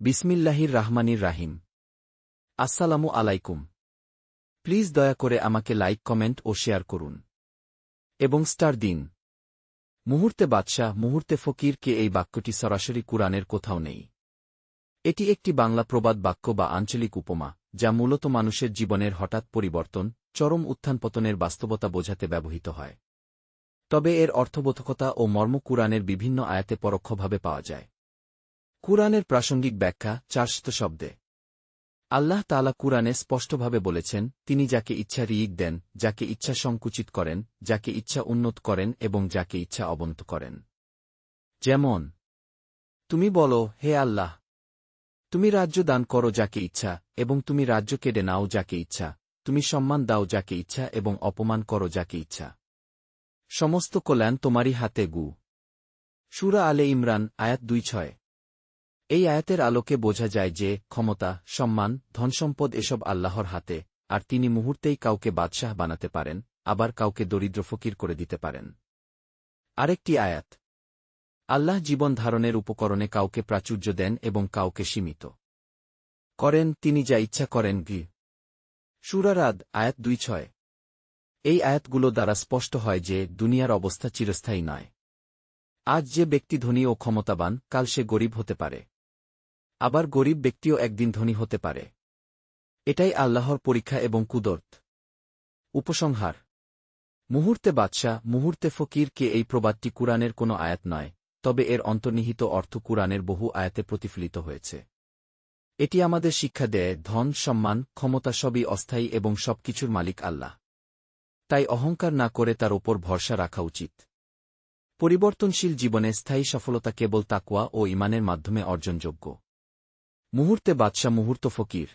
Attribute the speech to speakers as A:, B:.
A: বিসমিল্লাহির রাহমানির রাহিম। আসসালামু আলাইকুম। প্লিজ দয়া করে আমাকে লাইক, কমেন্ট ও শেয়ার করুন। এবং স্টার দিন। মুহূর্তে বাদশাহ, মুহূর্তে ফকির, কে এই বাক্যটি সরাসরি কুরআনের কোথাও নেই। এটি একটি বাংলা প্রবাদ বাক্য বা আঞ্চলিক উপমা, যা মূলত মানুষের জীবনের হঠাৎ পরিবর্তন, চরম উত্থানপতনের বাস্তবতা বোঝাতে ব্যবহৃত হয়। তবে এর অর্থবোধকতা ও মর্ম কুরআনের বিভিন্ন আয়াতে পরোক্ষভাবে পাওয়া যায়। কুরআনের প্রাসঙ্গিক ব্যাখ্যা চারশত শব্দে। আল্লাহ তালা কুরআনে স্পষ্টভাবে বলেছেন, তিনি যাকে ইচ্ছা রিক দেন, যাকে ইচ্ছা সংকুচিত করেন, যাকে ইচ্ছা উন্নত করেন এবং যাকে ইচ্ছা অবনত করেন। যেমন, তুমি বলো, হে আল্লাহ, তুমি রাজ্য দান করো যাকে ইচ্ছা এবং তুমি রাজ্য কেড়ে নাও যাকে ইচ্ছা, তুমি সম্মান দাও যাকে ইচ্ছা এবং অপমান করো যাকে ইচ্ছা। সমস্ত কল্যাণ তোমারই হাতে গু। সুরা আলে ইমরান, আয়াত দুই ছয়। এই আয়াতের আলোকে বোঝা যায় যে ক্ষমতা, সম্মান, ধনসম্পদ এসব আল্লাহর হাতে, আর তিনি মুহূর্তেই কাউকে বাদশাহ বানাতে পারেন, আবার কাউকে দরিদ্র ফকির করে দিতে পারেন। আরেকটি আয়াত। আল্লাহ জীবন ধারণের উপকরণে কাউকে প্রাচুর্য দেন এবং কাউকে সীমিত করেন, তিনি যা ইচ্ছা করেন গি সুরারাদ আয়াত দুই ছয়। এই আয়াতগুলো দ্বারা স্পষ্ট হয় যে দুনিয়ার অবস্থা চিরস্থায়ী নয়। আজ যে ব্যক্তি ধনী ও ক্ষমতাবান, কাল সে গরিব হতে পারে। আবার গরিব ব্যক্তিও একদিন ধনী হতে পারে। এটাই আল্লাহর পরীক্ষা এবং কুদরত। উপসংহার। মুহূর্তে বাদশাহ, মুহূর্তে ফকির কে এই প্রবাদটি কুরআনের কোনো আয়াত নয়, তবে এর অন্তর্নিহিত অর্থ কুরআনের বহু আয়াতে প্রতিফলিত হয়েছে। এটি আমাদের শিক্ষা দেয় ধন, সম্মান, ক্ষমতা সবই অস্থায়ী এবং সবকিছুর মালিক আল্লাহ। তাই অহংকার না করে তার ওপর ভরসা রাখা উচিত। পরিবর্তনশীল জীবনে স্থায়ী সফলতা কেবল তাকুয়া ও ইমানের মাধ্যমে অর্জনযোগ্য। মুহূর্তে বাদশাহ মুহূর্ত ফকির।